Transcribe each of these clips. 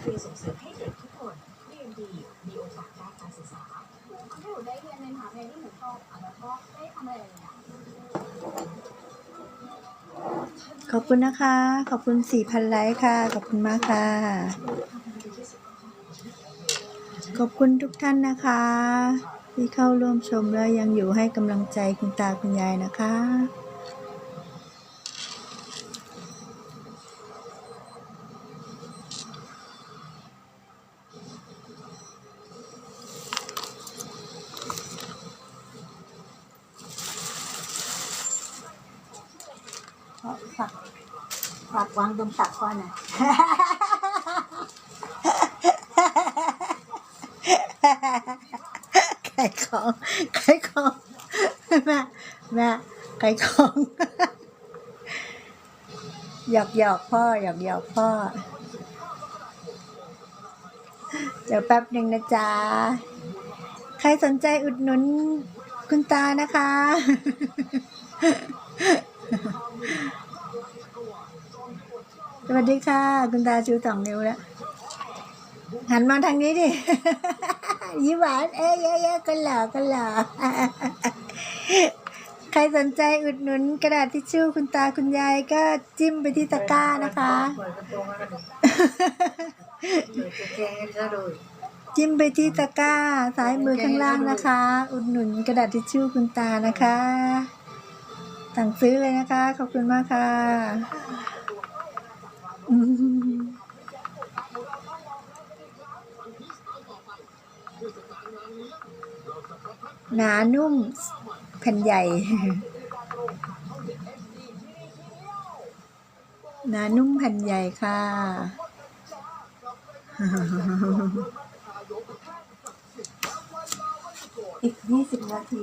เพื่อส่งเสริมให้เด็กทุกคนเรียนดีมีโอกาสด้านการศึกษาทำให้หนูได้เรียนในมหาวิทยาลัยที่หนูชอบแล้วก็ได้ทำอะไรหลายอย่างขอบคุณนะคะ ขอบคุณ4,000ไลค์ค่ะ ขอบคุณมากค่ะ ขอบคุณทุกท่านนะคะ ที่เข้าร่วมชมแล้วยังอยู่ให้กำลังใจคุณตาคุณยายนะคะ ฝากฝากวางตรงตักก่อนนะขายของขายของแม่แม่ขายของหยอกหยอกพ่อหยอกหยอกพ่อ เดี๋ยวแป๊บหนึ่งนะจ๊ะ ใครสนใจอุดหนุนคุณตานะคะ วัสดีค่ะ คุณตาชูสองนิ้วแล้วหันมาทางนี้ดิยิ้มหวานเอ้ยเอ้ยอ้ยกันหล่อกันหล่อใครสนใจอุดหนุนกระดาษทิชชู่คุณตาคุณยายก็จิ้มไปที่ตะกร้านะคะ จิ้มไปที่ตะกร้าซ้ายมือข้างล่างนะคะ อุดหนุนกระดาษทิชชู่คุณตานะคะสั่งซื้อเลยนะคะ ขอบคุณมากค่ะ หนานุ่มแผ่นใหญ่ หนานุ่มแผ่นใหญ่ค่ะ อีกยี่สิบนาที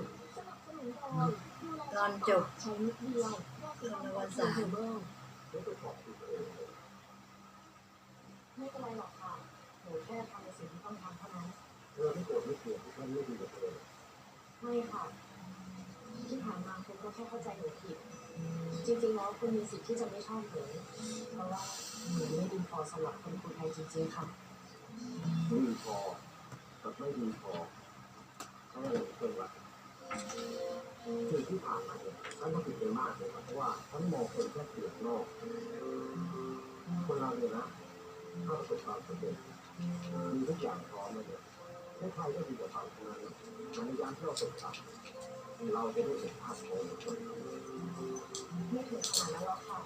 บตอนจบใช้นิดเดียวคืนวันสามไม่เป็นไรหรอกค่ะหนูแค่ทำในสิ่งที่ต้องทำเท่านั้นเออไม่โกรธไม่เกลียดท่านไม่ดีกับเธอไม่ค่ะ ที่ผ่านมาคุณก็แค่เข้าใจหนูผิด จริงๆแล้วคุณมีสิทธิ์ที่จะไม่ชอบหนูเพราะว่าหนูไม่ดีพอสำหรับคนคนไทยจริงๆค่ะไม่ดีพอกับไม่ดีพอเขาเลยเกินละ สิ่งที่ผ่านมาเนี่ยท่านต้องผิดไปมากเลยนะเพราะว่าท่านมองคนแค่เปลือกนอก คนเราเนี่ยนะถ้าประสบความสำเร็จมีทุกอย่างพร้อมเลยเนี่ยใครก็ดีกว่าเราทั้งนั้นในยามที่เราตกต่ำเราจะได้เห็นภาพของคนไม่ถึงขนาดนั้นหรอกค่ะ